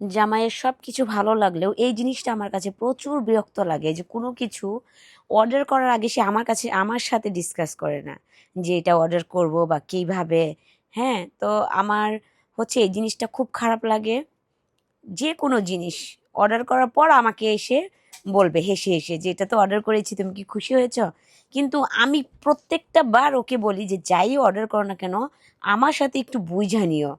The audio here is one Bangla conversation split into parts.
জামাইয়ের সব কিছু ভালো লাগলেও এই জিনিসটা আমার কাছে প্রচুর বিরক্ত লাগে যে কোনো কিছু অর্ডার করার আগে সে আমার কাছে, আমার সাথে ডিসকাস করে না যে এটা অর্ডার করব বা কীভাবে। হ্যাঁ তো আমার হচ্ছে এই জিনিসটা খুব খারাপ লাগে। যে কোনো জিনিস অর্ডার করার পর আমাকে এসে বলবে, হেসে হেসে যে এটা তো অর্ডার করেছি, তুমি কি খুশি হয়েছ? কিন্তু আমি প্রত্যেকটা বার ওকে বলি যে যাই অর্ডার করো না কেন, আমার সাথে একটু বুঝা নিও।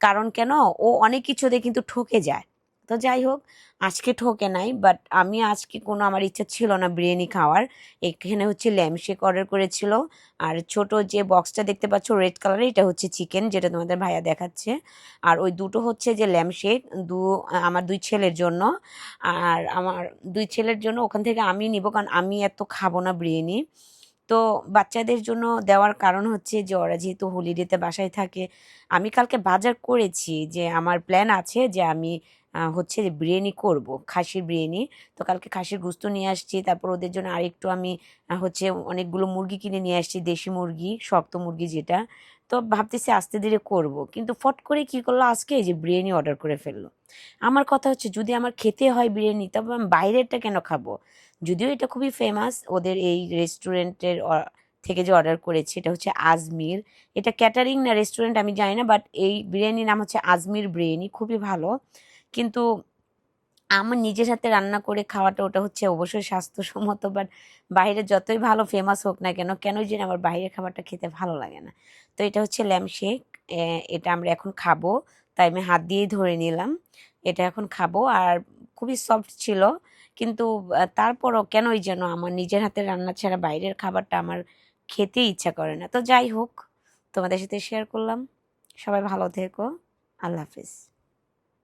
কারণ কেন? ও অনেক কিছুতে কিন্তু ঠকে যায়। তো যাই হোক, আজকে ঠকে নাই বাট আমি আজকে কোনো, আমার ইচ্ছা ছিল না বিরিয়ানি খাওয়ার। এখানে হচ্ছে ল্যাম্পশেক অর্ডার করেছিল। আর ছোট যে বক্সটা দেখতে পাচ্ছ রেড কালারের এটা হচ্ছে চিকেন যেটা তোমাদের ভাইয়া দেখাচ্ছে। আর ওই দুটো হচ্ছে যে ল্যাম্পশেক দু, আমার দুই ছেলের জন্য। আর আমার দুই ছেলের জন্য ওখান থেকে আমি নিব, কারণ আমি এত খাব না বিরিয়ানি। তো বাচ্চাদের জন্য দেওয়ার কারণ হচ্ছে যে, ওরা যেহেতু হোলিডেতে বাসায় থাকে, আমি কালকে বাজার করেছি যে, আমার প্ল্যান আছে যে, আমি হচ্ছে যে, বিরিয়ানি করব, খাসির বিরিয়ানি। তো কালকে খাসির গুস্ত নিয়ে আসছি, তারপর ওদের জন্য আরেকটু আমি হচ্ছে অনেকগুলো মুরগি কিনে নিয়ে আসছি, দেশি মুরগি, শক্ত মুরগি যেটা। তো ভাবতেছি আস্তে ধীরে করব। কিন্তু ফট করে কি করল? আজকে যে বিরিয়ানি অর্ডার করে ফেলল। আমার কথা হচ্ছে, যদি আমার খেতে হয় বিরিয়ানি, তবে আমি বাইরেরটা কেন খাব? যদিও এটা খুবই ফেমাস ওদের এই রেস্টুরেন্টের থেকে যে অর্ডার করেছি, এটা হচ্ছে আজমির। এটা ক্যাটারিং না রেস্টুরেন্ট আমি জানি না বাট এই বিরিয়ানির নাম হচ্ছে আজমির বিরিয়ানি, খুবই ভালো। কিন্তু আমার নিজের হাতে রান্না করে খাওয়াটা ওটা হচ্ছে অবশ্যই স্বাস্থ্যসম্মত বাট বাইরে যতই ভালো ফেমাস হোক না কেন কেন যেন আমার বাইরের খাবারটা খেতে ভালো লাগে না। তো এটা হচ্ছে ল্যাম্পশেক এটা আমরা এখন খাব। তাই আমি হাত দিয়েই ধরে নিলাম। এটা এখন খাব। আর খুবই সফট ছিল, কিন্তু তারপরও কেনই যেন আমার নিজের হাতে রান্না ছাড়া বাইরের খাবারটা আমার খেতে ইচ্ছা করে না। তো যাই হোক, তোমাদের সাথে শেয়ার করলাম। সবাই ভালো থেকো। আল্লাহ হাফিজ।